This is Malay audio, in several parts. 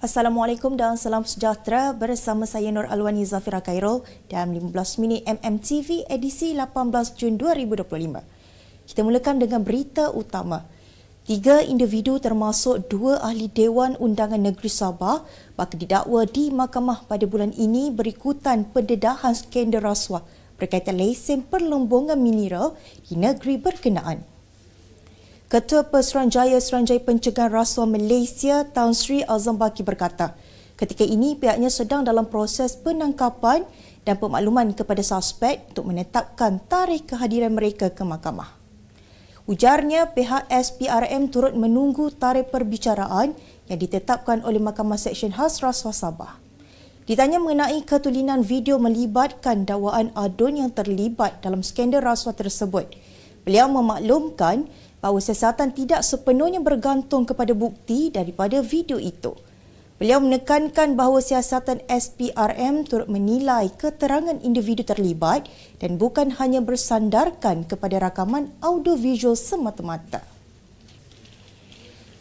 Assalamualaikum dan salam sejahtera bersama saya Nur Alwani Zafira Khairul dalam 15 minit MMTV edisi 18 Jun 2025. Kita mulakan dengan berita utama. Tiga individu termasuk dua ahli Dewan Undangan Negeri Sabah bakal didakwa di mahkamah pada bulan ini berikutan pendedahan skandal rasuah berkaitan lesen perlombongan mineral di negeri berkenaan. Ketua Pesuruhanjaya Suruhanjaya Pencegahan Rasuah Malaysia Tan Sri Azam Baki berkata, ketika ini pihaknya sedang dalam proses penangkapan dan pemakluman kepada suspek untuk menetapkan tarikh kehadiran mereka ke mahkamah. Ujarnya pihak SPRM turut menunggu tarikh perbicaraan yang ditetapkan oleh Mahkamah Seksyen Khas Rasuah Sabah. Ditanya mengenai ketulinan video melibatkan dakwaan adun yang terlibat dalam skandal rasuah tersebut, beliau memaklumkan bahawa siasatan tidak sepenuhnya bergantung kepada bukti daripada video itu. Beliau menekankan bahawa siasatan SPRM turut menilai keterangan individu terlibat dan bukan hanya bersandarkan kepada rakaman audiovisual semata-mata.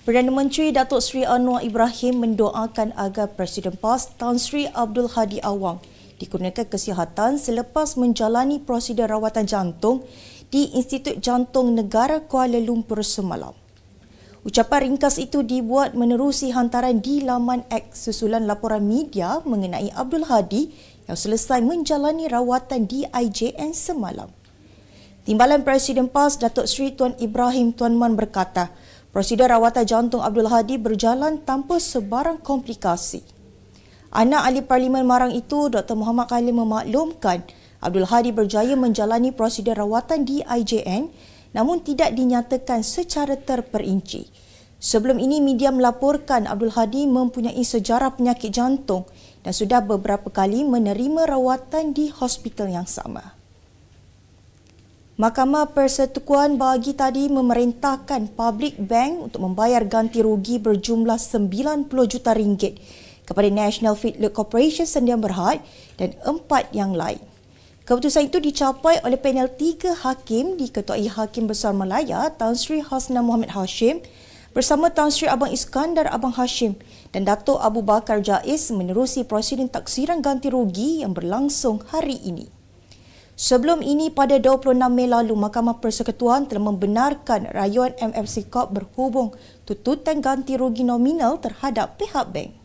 Perdana Menteri Datuk Seri Anwar Ibrahim mendoakan agar Presiden PAS Tan Sri Abdul Hadi Awang dikurniakan kesihatan selepas menjalani prosedur rawatan jantung di Institut Jantung Negara Kuala Lumpur semalam. Ucapan ringkas itu dibuat menerusi hantaran di laman X susulan laporan media mengenai Abdul Hadi yang selesai menjalani rawatan di IJN semalam. Timbalan Presiden PAS Datuk Seri Tuan Ibrahim Tuan Man berkata, prosedur rawatan jantung Abdul Hadi berjalan tanpa sebarang komplikasi. Anak ahli Parlimen Marang itu, Dr. Muhammad Khalil memaklumkan Abdul Hadi berjaya menjalani prosedur rawatan di IJN namun tidak dinyatakan secara terperinci. Sebelum ini media melaporkan Abdul Hadi mempunyai sejarah penyakit jantung dan sudah beberapa kali menerima rawatan di hospital yang sama. Mahkamah Persekutuan bagi tadi memerintahkan Public Bank untuk membayar ganti rugi berjumlah 90 juta ringgit kepada National Feedlot Corporation Sendian Berhad dan empat yang lain. Keputusan itu dicapai oleh panel tiga hakim diketuai Hakim Besar Malaya Tan Sri Hasna Muhammad Hashim bersama Tan Sri Abang Iskandar Abang Hashim dan Datuk Abu Bakar Jais menerusi prosedur taksiran ganti rugi yang berlangsung hari ini. Sebelum ini, pada 26 Mei lalu, Mahkamah Persekutuan telah membenarkan rayuan MFC Corp berhubung tututan ganti rugi nominal terhadap pihak bank.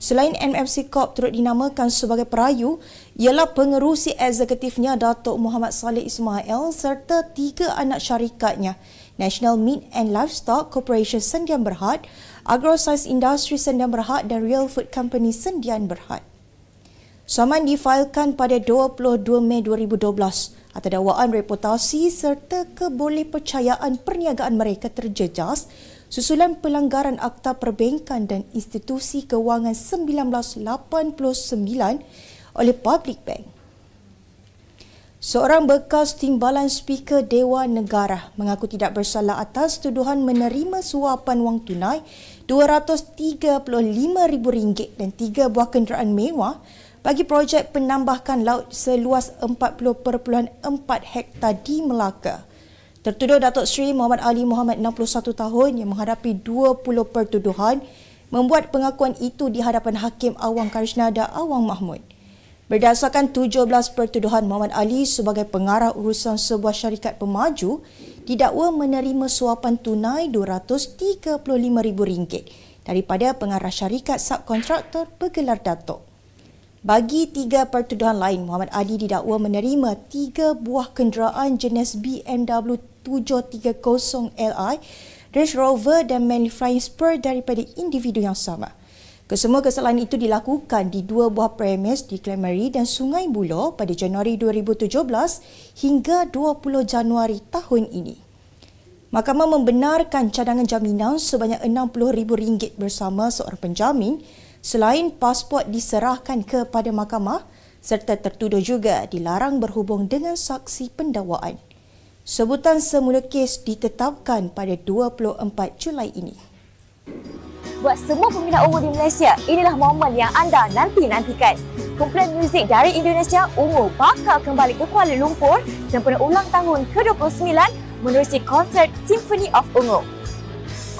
Selain MFC Corp turut dinamakan sebagai perayu, ialah pengerusi eksekutifnya Datuk Muhammad Saleh Ismail serta tiga anak syarikatnya, National Meat and Livestock Corporation Sendian Berhad, AgroScience Industry Sendian Berhad dan Real Food Company Sendian Berhad. Saman difailkan pada 22 Mei 2012 atas dakwaan reputasi serta kebolehpercayaan perniagaan mereka terjejas susulan pelanggaran Akta Perbankan dan Institusi Kewangan 1989 oleh Public Bank. Seorang bekas timbalan speaker Dewan Negara mengaku tidak bersalah atas tuduhan menerima suapan wang tunai RM235,000 dan tiga buah kenderaan mewah bagi projek penambahkan laut seluas 40.4 hektar di Melaka. Tertuduh Datuk Seri Muhammad Ali Muhammad 61 tahun yang menghadapi 20 pertuduhan membuat pengakuan itu di hadapan Hakim Awang Karishnada Awang Mahmud. Berdasarkan 17 pertuduhan Muhammad Ali sebagai pengarah urusan sebuah syarikat pemaju didakwa menerima suapan tunai RM235,000 daripada pengarah syarikat subkontraktor bergelar Datuk. Bagi tiga pertuduhan lain, Muhammad Ali didakwa menerima tiga buah kenderaan jenis BMW 730Li, Range Rover dan Manly Flying Spur daripada individu yang sama. Kesemua kesalahan itu dilakukan di dua buah premis di Clamery dan Sungai Buloh pada Januari 2017 hingga 20 Januari tahun ini. Mahkamah membenarkan cadangan jaminan sebanyak RM60,000 bersama seorang penjamin Selain pasport diserahkan kepada mahkamah serta tertuduh juga dilarang berhubung dengan saksi pendakwaan. Sebutan semula kes ditetapkan pada 24 Julai ini. Buat semua peminat Ungu di Malaysia, inilah momen yang anda nanti-nantikan. Kumpulan muzik dari Indonesia, Ungu bakal kembali ke Kuala Lumpur sempena ulang tahun ke-29 menerusi konsert Symphony of Ungu.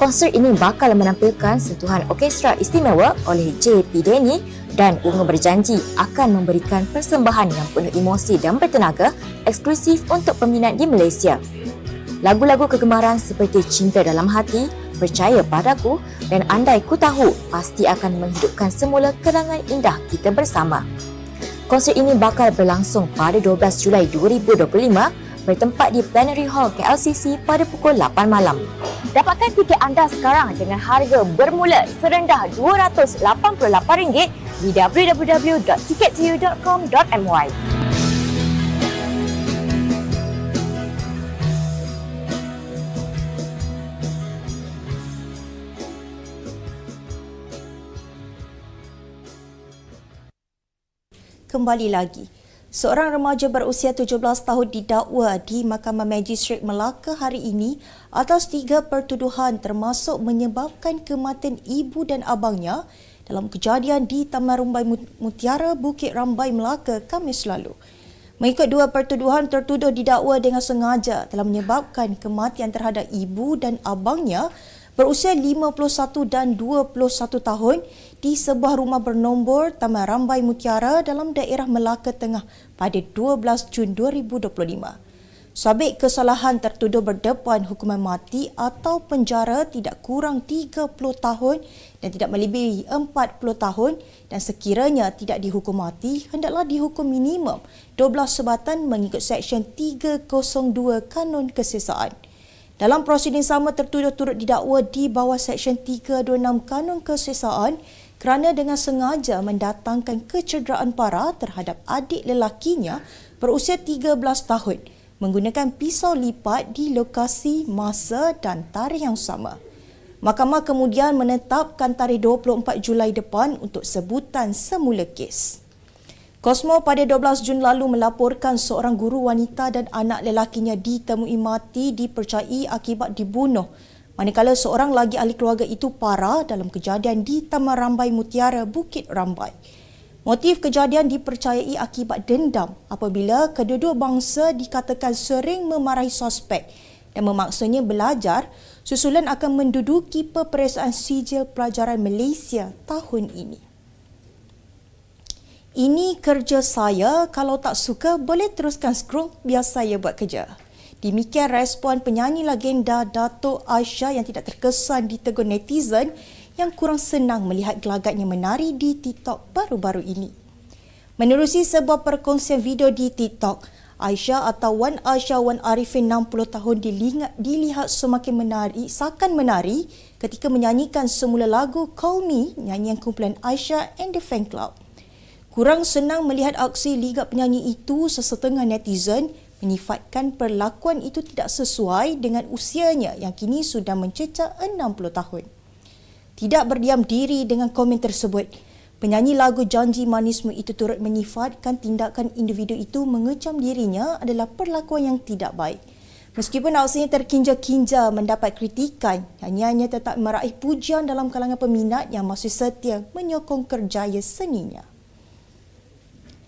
Konsert ini bakal menampilkan sentuhan orkestra istimewa oleh JP Denny dan Ungu berjanji akan memberikan persembahan yang penuh emosi dan bertenaga eksklusif untuk peminat di Malaysia. Lagu-lagu kegemaran seperti Cinta Dalam Hati, Percaya Padaku dan Andai Ku Tahu pasti akan menghidupkan semula kenangan indah kita bersama. Konsert ini bakal berlangsung pada 12 Julai 2025 bertempat di Plenary Hall KLCC pada pukul 8 malam. Dapatkan tiket anda sekarang dengan harga bermula serendah RM288 di www.tickettoyou.com.my. Kembali lagi. Seorang remaja berusia 17 tahun didakwa di Mahkamah Magistrate Melaka hari ini atas tiga pertuduhan termasuk menyebabkan kematian ibu dan abangnya dalam kejadian di Taman Rumbai Mutiara, Bukit Rambai, Melaka, Khamis lalu. Mengikut dua pertuduhan, tertuduh didakwa dengan sengaja telah menyebabkan kematian terhadap ibu dan abangnya berusia 51 dan 21 tahun di sebuah rumah bernombor Taman Rambai Mutiara dalam daerah Melaka Tengah pada 12 Jun 2025. Sabit kesalahan tertuduh berdepan hukuman mati atau penjara tidak kurang 30 tahun dan tidak melebihi 40 tahun dan sekiranya tidak dihukum mati, hendaklah dihukum minimum 12 sebatan mengikut Seksyen 302 Kanun Kesesaan. Dalam prosiding sama tertuduh turut didakwa di bawah Seksyen 326 Kanun Kesesaan kerana dengan sengaja mendatangkan kecederaan parah terhadap adik lelakinya berusia 13 tahun menggunakan pisau lipat di lokasi, masa dan tarikh yang sama. Mahkamah kemudian menetapkan tarikh 24 Julai depan untuk sebutan semula kes. Cosmo pada 12 Jun lalu melaporkan seorang guru wanita dan anak lelakinya ditemui mati dipercayai akibat dibunuh manakala seorang lagi ahli keluarga itu parah dalam kejadian di Taman Rambai Mutiara, Bukit Rambai. Motif kejadian dipercayai akibat dendam apabila kedua-dua bangsa dikatakan sering memarahi suspek dan memaksanya belajar susulan akan menduduki peperiksaan sijil pelajaran Malaysia tahun ini. Ini kerja saya, kalau tak suka boleh teruskan scroll biar saya buat kerja. Demikian respon penyanyi legenda Dato' Aisyah yang tidak terkesan ditegur netizen yang kurang senang melihat gelagatnya menari di TikTok baru-baru ini. Menerusi sebuah perkongsian video di TikTok, Aisyah atau Wan Aisyah Wan Arifin 60 tahun dilihat, dilihat semakin menari, seakan menari ketika menyanyikan semula lagu Call Me, nyanyian kumpulan Aisyah and the Fan Club. Kurang senang melihat aksi liga penyanyi itu sesetengah netizen menyifatkan perlakuan itu tidak sesuai dengan usianya yang kini sudah mencecah 60 tahun. Tidak berdiam diri dengan komen tersebut, penyanyi lagu Janji Manismu itu turut menyifatkan tindakan individu itu mengecam dirinya adalah perlakuan yang tidak baik. Meskipun aksinya terkinja-kinja mendapat kritikan, nyanyiannya tetap meraih pujian dalam kalangan peminat yang masih setia menyokong kerjaya seninya.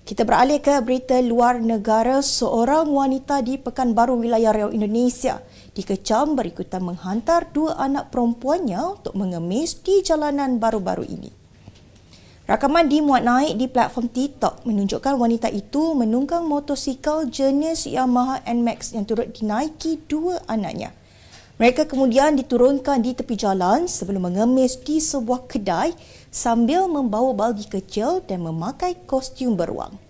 Kita beralih ke berita luar negara. Seorang wanita di Pekanbaru wilayah Riau Indonesia dikecam berikutan menghantar dua anak perempuannya untuk mengemis di jalanan baru-baru ini. Rakaman dimuat naik di platform TikTok menunjukkan wanita itu menunggang motosikal jenis Yamaha NMAX yang turut dinaiki dua anaknya. Mereka kemudian diturunkan di tepi jalan sebelum mengemis di sebuah kedai sambil membawa balgi kecil dan memakai kostum beruang.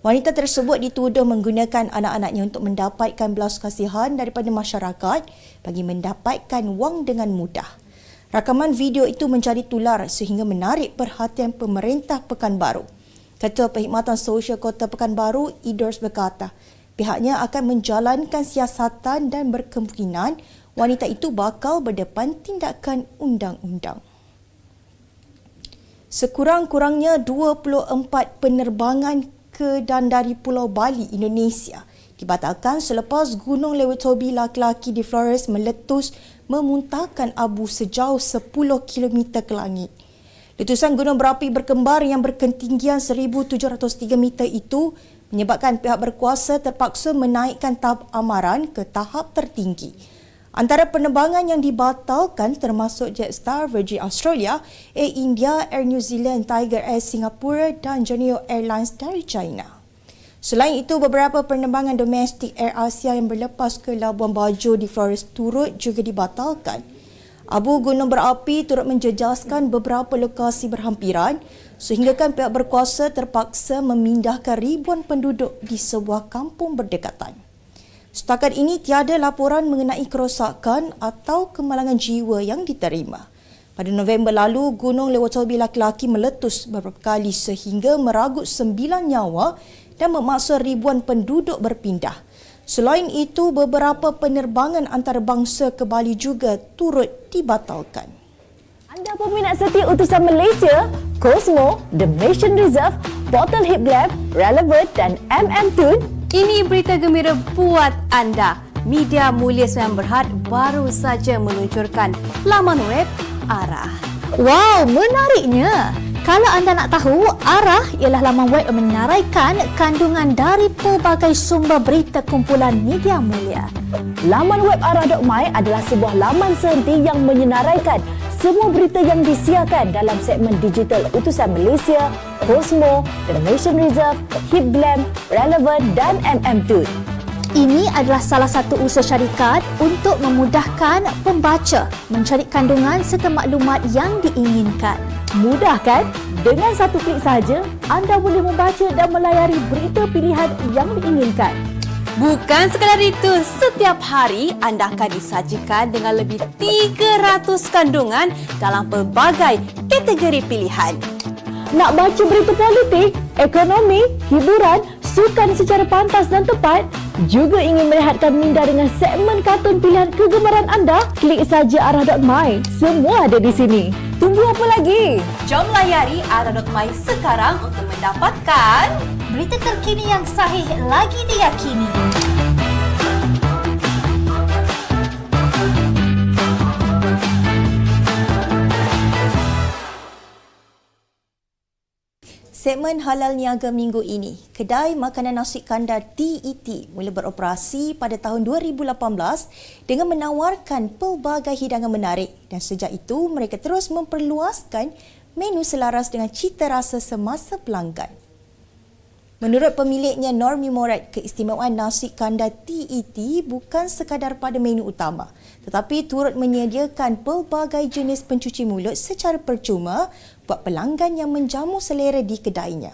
Wanita tersebut dituduh menggunakan anak-anaknya untuk mendapatkan belas kasihan daripada masyarakat bagi mendapatkan wang dengan mudah. Rakaman video itu menjadi tular sehingga menarik perhatian pemerintah Pekanbaru. Ketua Perkhidmatan Sosial Kota Pekanbaru, Idris berkata, pihaknya akan menjalankan siasatan dan berkemungkinan wanita itu bakal berdepan tindakan undang-undang. Sekurang-kurangnya 24 penerbangan ke dan dari Pulau Bali, Indonesia dibatalkan selepas gunung Lewitobi laki-laki di Flores meletus memuntahkan abu sejauh 10 km ke langit. Letusan gunung berapi berkembar yang berketinggian 1,703 meter itu menyebabkan pihak berkuasa terpaksa menaikkan tahap amaran ke tahap tertinggi. Antara penerbangan yang dibatalkan termasuk Jetstar, Virgin Australia, Air India, Air New Zealand, Tiger Air Singapura dan Joneo Airlines dari China. Selain itu, beberapa penerbangan domestik Air Asia yang berlepas ke Labuan Bajo di Flores turut juga dibatalkan. Abu gunung berapi turut menjejaskan beberapa lokasi berhampiran sehinggakan pihak berkuasa terpaksa memindahkan ribuan penduduk di sebuah kampung berdekatan. Setakat ini tiada laporan mengenai kerosakan atau kemalangan jiwa yang diterima. Pada November lalu, gunung Lewotobi laki-laki meletus beberapa kali sehingga meragut sembilan nyawa dan memaksa ribuan penduduk berpindah. Selain itu, beberapa penerbangan antarabangsa ke Bali juga turut dibatalkan. Anda peminat setia utusan Malaysia, Cosmo, The Mission Reserve, Bottle Hip Lab, Relevant dan MM Tune Ini berita gembira buat anda. Media Mulia Sembilan Berhad baru saja meluncurkan laman web Arah. Wow, menariknya! Kalau anda nak tahu, ARAH ialah laman web yang menaraikan kandungan dari pelbagai sumber berita kumpulan media mulia. Laman web arah.my adalah sebuah laman sehenti yang menyenaraikan semua berita yang disiarkan dalam segmen digital Utusan Malaysia, Cosmo, The Nation Reserve, Hip Glam, Relevant dan MM2. Ini adalah salah satu usaha syarikat untuk memudahkan pembaca mencari kandungan serta maklumat yang diinginkan. Mudah kan? Dengan satu klik saja, anda boleh membaca dan melayari berita pilihan yang diinginkan. Bukan sekadar itu, setiap hari anda akan disajikan dengan lebih 300 kandungan dalam pelbagai kategori pilihan. Nak baca berita politik, ekonomi, hiburan, sukan secara pantas dan tepat? Juga ingin merehatkan minda dengan segmen kartun pilihan kegemaran anda? Klik saja arah.my. Semua ada di sini. Tunggu apa lagi? Jom layari arah.my sekarang untuk mendapatkan berita terkini yang sahih lagi diyakini. Segmen Halal Niaga minggu ini, kedai makanan nasi kandar TET mula beroperasi pada tahun 2018 dengan menawarkan pelbagai hidangan menarik dan sejak itu mereka terus memperluaskan menu selaras dengan cita rasa semasa pelanggan. Menurut pemiliknya Normi Morad, keistimewaan nasi kandar TET bukan sekadar pada menu utama tetapi turut menyediakan pelbagai jenis pencuci mulut secara percuma buat pelanggan yang menjamu selera di kedainya.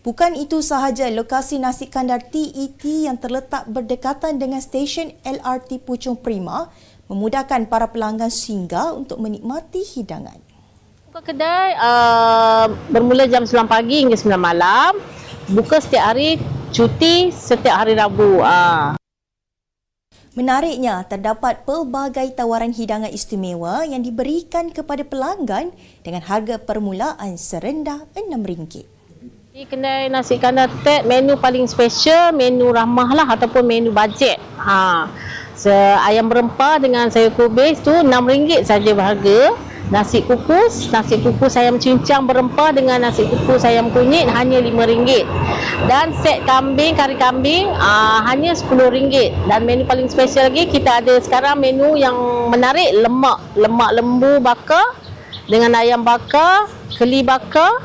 Bukan itu sahaja, lokasi nasi kandar TET yang terletak berdekatan dengan stesen LRT Puchong Prima memudahkan para pelanggan singgah untuk menikmati hidangan. Buka kedai uh, bermula jam 9 pagi hingga 9 malam. Buka setiap hari, cuti setiap hari Rabu. Uh. Menariknya, terdapat pelbagai tawaran hidangan istimewa yang diberikan kepada pelanggan dengan harga permulaan serendah RM6. Di kedai nasi kandar Ted, menu paling special, menu ramah lah ataupun menu bajet. Ha. Ayam berempah dengan sayur kubis tu RM6 saja berharga. Nasi kukus, nasi kukus ayam cincang berempah dengan nasi kukus ayam kunyit hanya RM5. Dan set kambing, kari kambing uh, hanya RM10. Dan menu paling special lagi, kita ada sekarang menu yang menarik, lemak. Lemak lembu bakar dengan ayam bakar, keli bakar,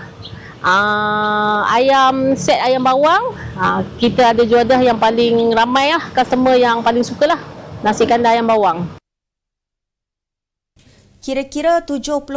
uh, ayam set ayam bawang. Uh, kita ada juadah yang paling ramai lah, customer yang paling suka lah. Nasi kandar ayam bawang. Kira-kira 70%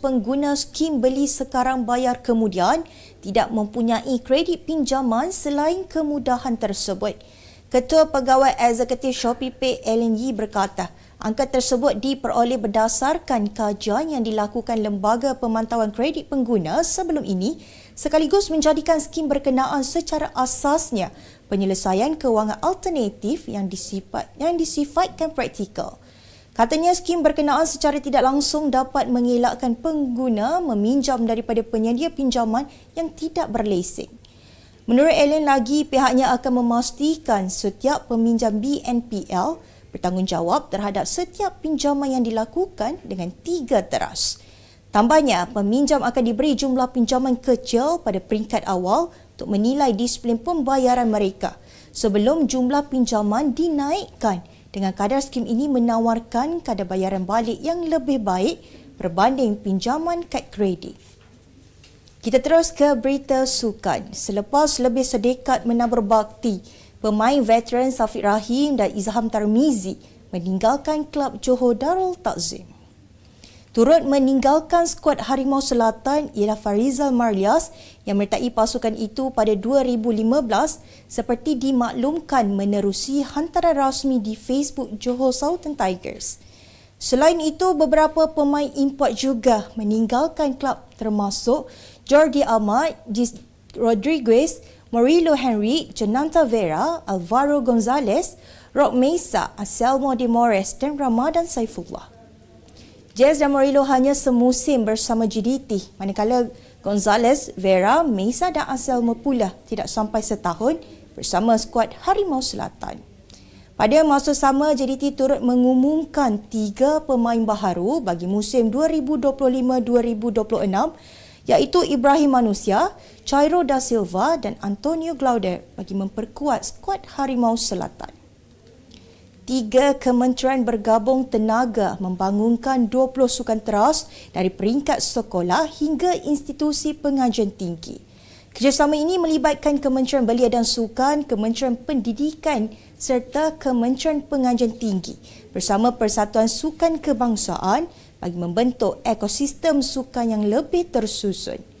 pengguna skim beli sekarang bayar kemudian tidak mempunyai kredit pinjaman selain kemudahan tersebut. Ketua Pegawai Eksekutif Shopee Pay Ellen Yee berkata, angka tersebut diperoleh berdasarkan kajian yang dilakukan Lembaga Pemantauan Kredit Pengguna sebelum ini sekaligus menjadikan skim berkenaan secara asasnya penyelesaian kewangan alternatif yang disifat yang disifatkan praktikal. Katanya skim berkenaan secara tidak langsung dapat mengelakkan pengguna meminjam daripada penyedia pinjaman yang tidak berlesen. Menurut Ellen lagi, pihaknya akan memastikan setiap peminjam BNPL bertanggungjawab terhadap setiap pinjaman yang dilakukan dengan tiga teras. Tambahnya, peminjam akan diberi jumlah pinjaman kecil pada peringkat awal untuk menilai disiplin pembayaran mereka sebelum jumlah pinjaman dinaikkan dengan kadar skim ini menawarkan kadar bayaran balik yang lebih baik berbanding pinjaman kad kredit. Kita terus ke berita sukan. Selepas lebih sedekat menabur bakti, pemain veteran Safiq Rahim dan Izham Tarmizi meninggalkan klub Johor Darul Takzim. Turut meninggalkan skuad Harimau Selatan ialah Farizal Marlias yang menyertai pasukan itu pada 2015 seperti dimaklumkan menerusi hantaran rasmi di Facebook Johor Southern Tigers. Selain itu, beberapa pemain import juga meninggalkan klub termasuk Jordi Ahmad, Rodriguez, Murilo Henry, Jonanta Vera, Alvaro Gonzalez, Rock Mesa, Anselmo de Mores dan Ramadan Saifullah. Jazz dan Murilo hanya semusim bersama GDT, manakala Gonzalez, Vera, Mesa dan Anselmo pula tidak sampai setahun bersama skuad Harimau Selatan. Pada masa sama, JDT turut mengumumkan tiga pemain baharu bagi musim 2025-2026 iaitu Ibrahim Manusia, Chairo da Silva dan Antonio Glaude bagi memperkuat skuad Harimau Selatan. Tiga kementerian bergabung tenaga membangunkan 20 sukan teras dari peringkat sekolah hingga institusi pengajian tinggi. Kerjasama ini melibatkan Kementerian Belia dan Sukan, Kementerian Pendidikan serta Kementerian Pengajian Tinggi bersama Persatuan Sukan Kebangsaan bagi membentuk ekosistem sukan yang lebih tersusun.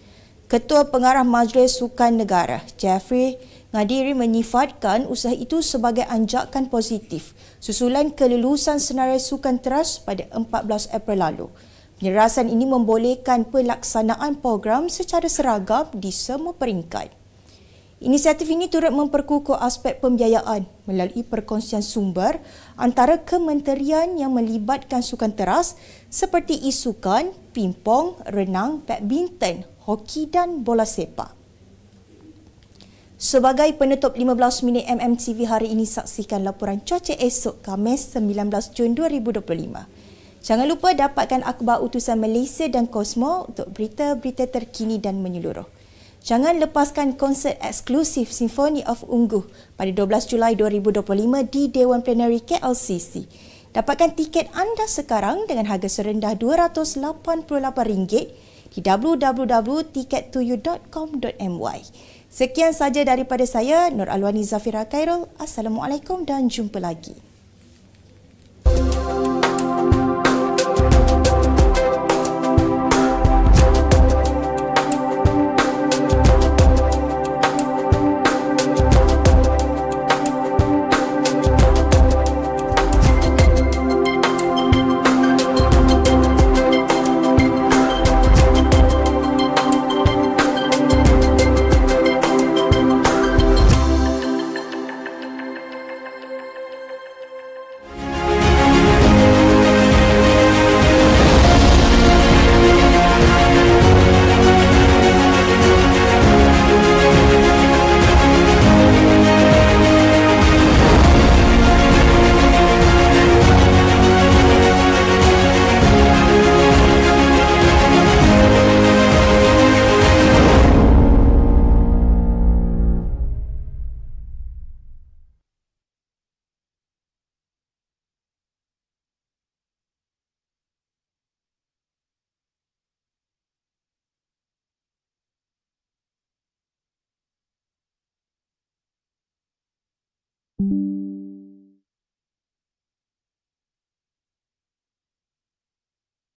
Ketua Pengarah Majlis Sukan Negara, Jeffrey Ngadiri menyifatkan usaha itu sebagai anjakan positif susulan kelulusan senarai sukan teras pada 14 April lalu. Penyerasan ini membolehkan pelaksanaan program secara seragam di semua peringkat. Inisiatif ini turut memperkukuh aspek pembiayaan melalui perkongsian sumber antara kementerian yang melibatkan sukan teras seperti isukan, pimpong, renang, badminton, hoki dan bola sepak. Sebagai penutup 15 minit MMTV hari ini saksikan laporan cuaca esok Khamis 19 Jun 2025. Jangan lupa dapatkan akhbar utusan Malaysia dan Kosmo untuk berita-berita terkini dan menyeluruh. Jangan lepaskan konsert eksklusif Symphony of Ungguh pada 12 Julai 2025 di Dewan Plenary KLCC. Dapatkan tiket anda sekarang dengan harga serendah RM288 di www.tickettoyou.com.my. Sekian saja daripada saya, Nur Alwani Zafira Khairul. Assalamualaikum dan jumpa lagi.